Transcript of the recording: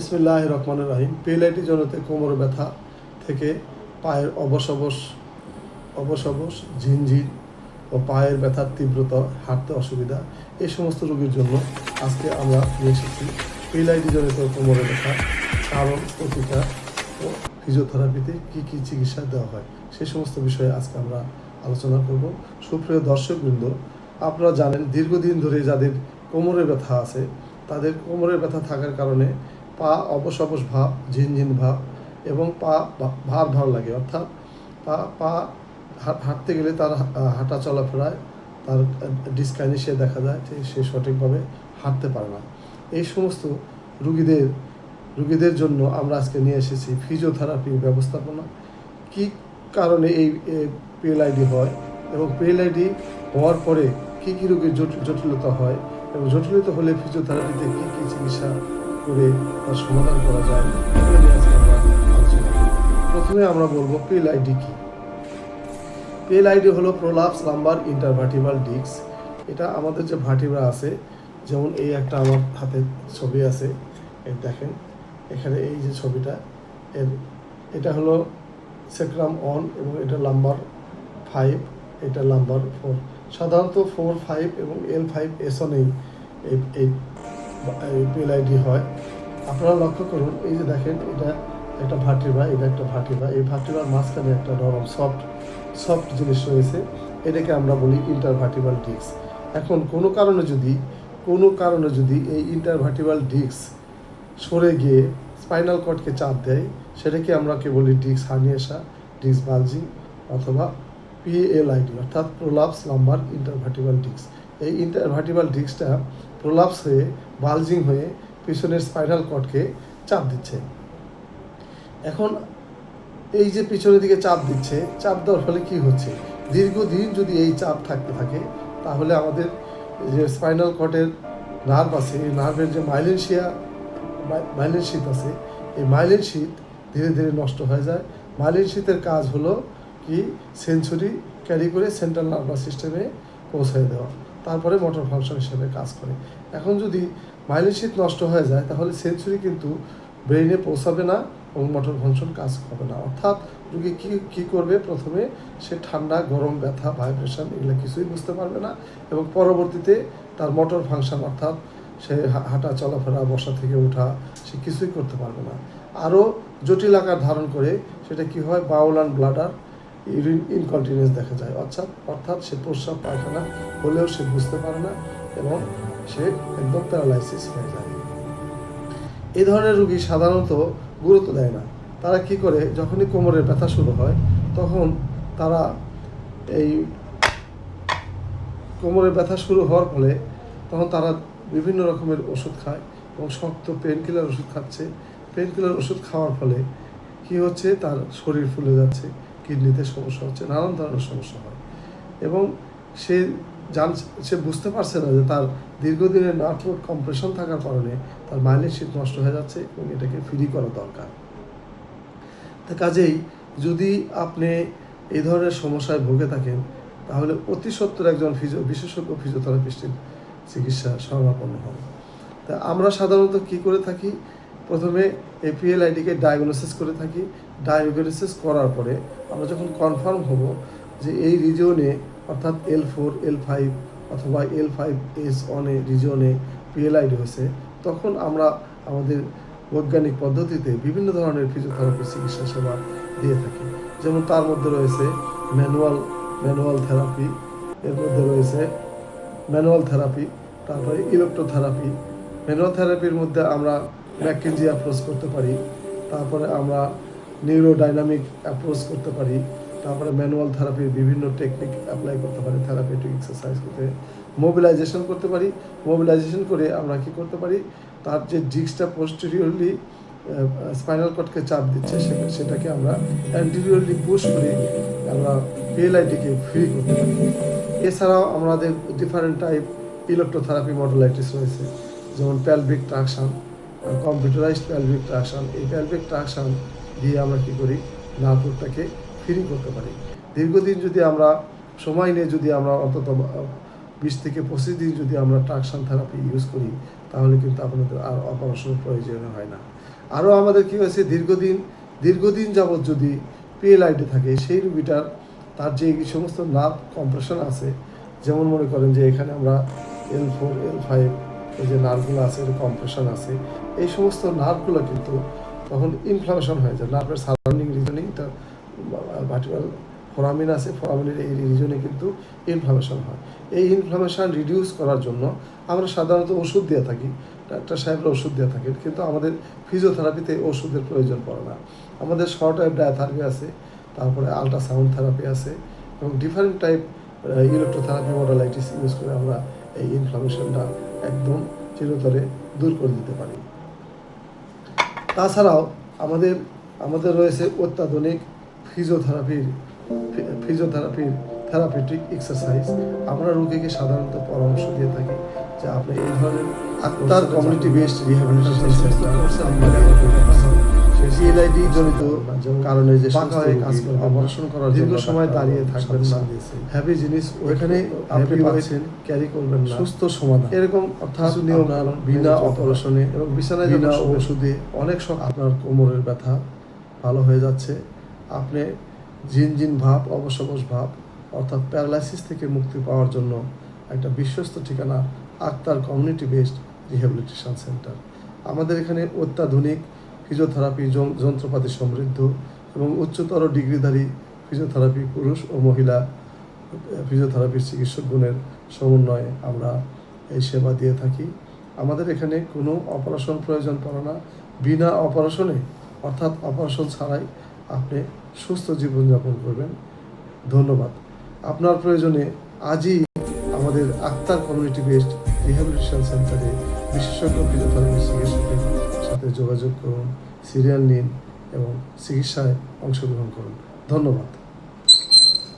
ইসমিল্লাহ রহমান রাহিম PLIT জনতে কোমর ব্যথা থেকে পায়ের অবশ অবশ ঝিনঝিন ও পায়ের ব্যথার তীব্রতা, হাঁটতে অসুবিধা, এই সমস্ত রোগীর জন্য আজকে আমরা নিয়ে এসেছি পিএলআইটি জনিত কোমরে ব্যথা, কারণ প্রতিকার ও ফিজিওথেরাপিতে কী কী চিকিৎসা দেওয়া হয় সেই সমস্ত বিষয়ে আজকে আমরা আলোচনা করব। সুপ্রিয় দর্শকবৃন্দ, আপনারা জানেন দীর্ঘদিন ধরে যাদের কোমরে ব্যথা আছে, তাদের কোমরে ব্যথা থাকার কারণে পা অবশ অবশ ভাব ঝিনঝিন ভাব এবং পা ভার ভার লাগে। অর্থাৎ পা পা হাঁটতে গেলে তার হাঁটা চলাফেরায় তার ডিসকাইনেশিয়া দেখা যায় যে সে সঠিকভাবে হাঁটতে পারে না। এই সমস্ত রুগীদের রুগীদের জন্য আমরা আজকে নিয়ে এসেছি ফিজিওথেরাপি ব্যবস্থাপনা। কি কারণে এই পিএলআইডি হয় এবং পিএলআইডি হওয়ার পরে কী কী রোগের জট- জটিলতা হয় এবং জটিলতা হলে ফিজিওথেরাপিতে কী কী চিকিৎসা করে তার সমাধান করা যায়। প্রথমে আমরা বলব পিএলআইডি কি? পিএলআইডি হলো প্রোলাপস লাম্বার ইন্টারভার্টিভাল ডিস্ক। এটা আমাদের যে ভার্টিব্রা আছে, যেমন এই একটা আমার হাতে ছবি আছে, এই দেখেন, এখানে এই যে ছবিটা, এর, এটা হলো সেক্রাম অন এবং এটা নাম্বার ফাইভ, এটা নাম্বার ফোর। সাধারণত ফোর, ফাইভ এবং এল ফাইভ এসনেই এই এই পিএলআইডি হয়। আপনারা লক্ষ্য করুন, এই যে দেখেন, এটা একটা ভাটিবা এটা একটা ভাটিবা এই ভাটিবার মাঝখানে একটা নরম সফট সফট জিনিস রয়েছে। এটাকে আমরা বলি ইন্টারভার্টিবাল ডিস্ক। এখন কোনো কারণে যদি, কোনো কারণে যদি এই ইন্টারভার্টিবাল ডিস্ক সরে গিয়ে স্পাইনাল কর্ডকে চাপ দেয়, সেটাকে আমরা কে বলি ডিস্ক হার্নিয়েশা ডিস্ক বালজিং অথবা পিএলআইডি অর্থাৎ প্রোলাপস লাম্বার ইন্টারভার্টিবাল ডিস্ক। এই ইন্টারভার্টিবাল ডিস্কটা প্রোলাপস হয়ে বালজিং হয়ে পিছনের স্পাইনাল কর্ডকে চাপ দিচ্ছে। এখন এই যে পিছনের দিকে চাপ দিচ্ছে, চাপ দেওয়ার ফলে কী হচ্ছে? দীর্ঘদিন যদি এই চাপ থাকতে থাকে, তাহলে আমাদের যে স্পাইনাল কর্ডের নার্ভ আছে, এই নার্ভের যে মাইলেনশিয়া মাইলেন শীত আছে, এই মাইলেন শীত ধীরে ধীরে নষ্ট হয়ে যায়। মাইলেন শীতের কাজ হলো কি? সেঞ্চুরি ক্যারি করে সেন্ট্রাল নার্ভাস সিস্টেমে পৌঁছায় দেওয়া। তারপরে মোটর ফাংশন হিসেবে কাজ করে। এখন যদি মাইলেন শীত নষ্ট হয়ে যায়, তাহলে সেঞ্চুরি কিন্তু ব্রেইনে পৌঁছাবে না এবং মোটর ফাংশন কাজ হবে না। অর্থাৎ রুগী কী কী করবে? প্রথমে সে ঠান্ডা, গরম, ব্যথা ভাইব্রেশন এগুলো কিছুই বুঝতে পারবে না এবং পরবর্তীতে তার মোটর ফাংশন অর্থাৎ সে হাঁটা, চলাফেরা, বসা থেকে ওঠা, সে কিছুই করতে পারবে না। আরও জটিল আকার ধারণ করে সেটা কি হয়? Bowel and bladder urine incontinence দেখা যায়। অর্থাৎ অর্থাৎ সে প্রস্রাব পায়খানা হলেও সে বুঝতে পারে না এবং সে একদম প্যারালাইসিস হয়ে যায়। এই ধরনের রুগী সাধারণত গুরুত্ব দেয় না। তারা কি করে? যখনই কোমরের ব্যথা শুরু হয়, তখন তারা এই কোমরের ব্যথা শুরু হওয়ার ফলে তখন তারা বিভিন্ন রকমের ওষুধ খায় এবং শক্ত পেন কিলার ওষুধ খাচ্ছে। পেন কিলার ওষুধ খাওয়ার ফলে কি হচ্ছে? তার শরীর ফুলে যাচ্ছে। কিডনিতে সমস্যা হচ্ছে, নানান ধরনের সমস্যা হয়। এবং সে জান, সে বুঝতে পারছে না যে তার দীর্ঘদিনের নাটওয়ার্ক কম্প্রেশন থাকার কারণে তার মাইলেজ শীত নষ্ট হয়ে যাচ্ছে এবং এটাকে ফ্রি করা দরকার। তা কাজেই যদি আপনি এই ধরনের সমস্যায় ভুগে থাকেন, তাহলে অতি সত্তর একজন ফিজিও বিশেষজ্ঞ ফিজিওথেরাপিস্টের চিকিৎসা শরণাপন্ন হন তা আমরা সাধারণত কি করে থাকি? প্রথমে এপিএল আইডিকে ডায়াগনোসিস করে থাকি। ডায়াগনোসিস করার পরে আমরা যখন কনফার্ম হব যে এই রিজিয়নে অর্থাৎ এল ফোর এল ফাইভ অথবা এল ফাইভ এস অনে রিজিয়নে পিএলআইডি হয়েছে, তখন আমরা আমাদের বৈজ্ঞানিক পদ্ধতিতে বিভিন্ন ধরনের ফিজিওথেরাপি চিকিৎসা সেবা দিয়ে থাকি। যেমন তার মধ্যে রয়েছে ম্যানুয়াল ম্যানুয়াল থেরাপি এর মধ্যে রয়েছে ম্যানুয়াল থেরাপি তারপরে ইলেকট্রোথেরাপি ম্যানুয়াল থেরাপির মধ্যে আমরা ম্যাকেঞ্জি অ্যাপ্রোচ করতে পারি, তারপরে আমরা নিউরোডাইনামিক অ্যাপ্রোচ করতে পারি, তারপরে ম্যানুয়াল থেরাপির বিভিন্ন টেকনিক অ্যাপ্লাই করতে পারি থেরাপিউটিক এক্সারসাইজ করতে মোবিলাইজেশন করতে পারি মোবিলাইজেশন করে আমরা কি করতে পারি, তার যে ডিস্কটা পোস্টেরিয়রলি স্পাইনাল কর্ডকে চাপ দিচ্ছে সেটাকে আমরা অ্যান্টিরিয়রলি পুশ করে আমরা পিএলআইটিকে ফ্রি করতে পারি। এছাড়াও আমাদের ডিফারেন্ট টাইপ ইলেকট্রোথেরাপি মডুলাইটিস রয়েছে যেমন pelvic traction computerized pelvic traction এই প্যালভিক ট্রাকশন দিয়ে আমরা কী করি? নার্ভটাকে ফ্রি করতে পারি। দীর্ঘদিন যদি আমরা সময় নিয়ে যদি আমরা অন্তত বিশ থেকে পঁচিশ দিন যদি আমরা ট্রাকশন থেরাপি ইউজ করি, তাহলে কিন্তু আপনাদের আর অপারেশনের প্রয়োজন হয় না। আরও আমাদের কী হয়েছে? দীর্ঘদিন দীর্ঘদিন যাবৎ যদি পিএলআইডি থাকে, সেই রুগীটার তার যে সমস্ত নার্ভ কম্প্রেশন আছে, যেমন মনে করেন যে এখানে আমরা এল ফোর এল ফাইভ এই যে নার্ভগুলো আছে এর কম্প্রেশন আছে, এই সমস্ত নার্ভগুলো কিন্তু তখন ইনফ্লামেশন হয়ে যায়। নার্ভের সারাউন্ডিং রিজনেই তার ভার্টিক্যাল ফোরামিন আছে ফোরামিনের এই রিজনে কিন্তু ইনফ্লামেশন হয়। এই ইনফ্লামেশন রিডিউস করার জন্য আমরা সাধারণত ওষুধ দিয়ে থাকি, ডাক্তার সাহেবরা ওষুধ দিয়ে থাকেন, কিন্তু আমাদের ফিজিওথেরাপিতে ওষুধের প্রয়োজন পড়ে না। আমাদের শর্ট টাইপ ডায়াথেরাপি আছে, তারপরে আল্ট্রাসাউন্ড থেরাপি আছে, এবং different type electrotherapy modalities use করে আমরা এই ইনফ্লামেশনটা একদম চিরতরে দূর করে দিতে পারি। তাছাড়াও আমাদের আমাদের রয়েছে অত্যাধুনিক ফিজিওথেরাপির ফিজিওথেরাপির থেরাপিউটিক এক্সারসাইজ আমরা রোগীকে সাধারণত পরামর্শ দিয়ে থাকি যে আপনি এই ধরনের আত্মার কমিউনিটি বেসড রিহ্যাবিলিটেশন সিএলআইডি জনিত কারণে যে পাকা হয়ে কাজ করে অপারেশন করার দীর্ঘ সময় দাঁড়িয়ে থাকবেন না। হ্যাভি জিনিস ওইখানে আপনি পাচ্ছেন ক্যারি করবেন না। সুস্থ সমাধান। এরকম অর্থাৎ নিয়ম বিনা অপারেশনে এবং বিছানায় বিনা ওষুধে অনেক সব আপনার কোমরের ব্যথা ভালো হয়ে যাচ্ছে। আপনি জিনজিন ভাব অবসবস ভাব অর্থাৎ প্যারালাইসিস থেকে মুক্তি পাওয়ার জন্য একটা বিশ্বস্ত ঠিকানা Akhtar community based rehabilitation centre. আমাদের এখানে অত্যাধুনিক ফিজিওথেরাপি যন- যন্ত্রপাতি সমৃদ্ধ এবং উচ্চতর ডিগ্রিধারী ফিজিওথেরাপি পুরুষ ও মহিলা ফিজিওথেরাপির চিকিৎসক গুণের সমন্বয়ে আমরা এই সেবা দিয়ে থাকি। আমাদের এখানে কোনো অপারেশন প্রয়োজন পড়ে না। বিনা অপারেশনে, অর্থাৎ অপারেশন ছাড়াই আপনি সুস্থ জীবনযাপন করবেন। ধন্যবাদ। আপনার প্রয়োজনে আজই আমাদের আক্তার কমিউনিটি বেসড রিহ্যাবিলিটেশন সেন্টারে বিশেষজ্ঞ ফিজিওথেরাপি চিকিৎসকের সাথে যোগাযোগ করুন সিরিয়াল নিন এবং চিকিৎসায় অংশগ্রহণ করুন। ধন্যবাদ।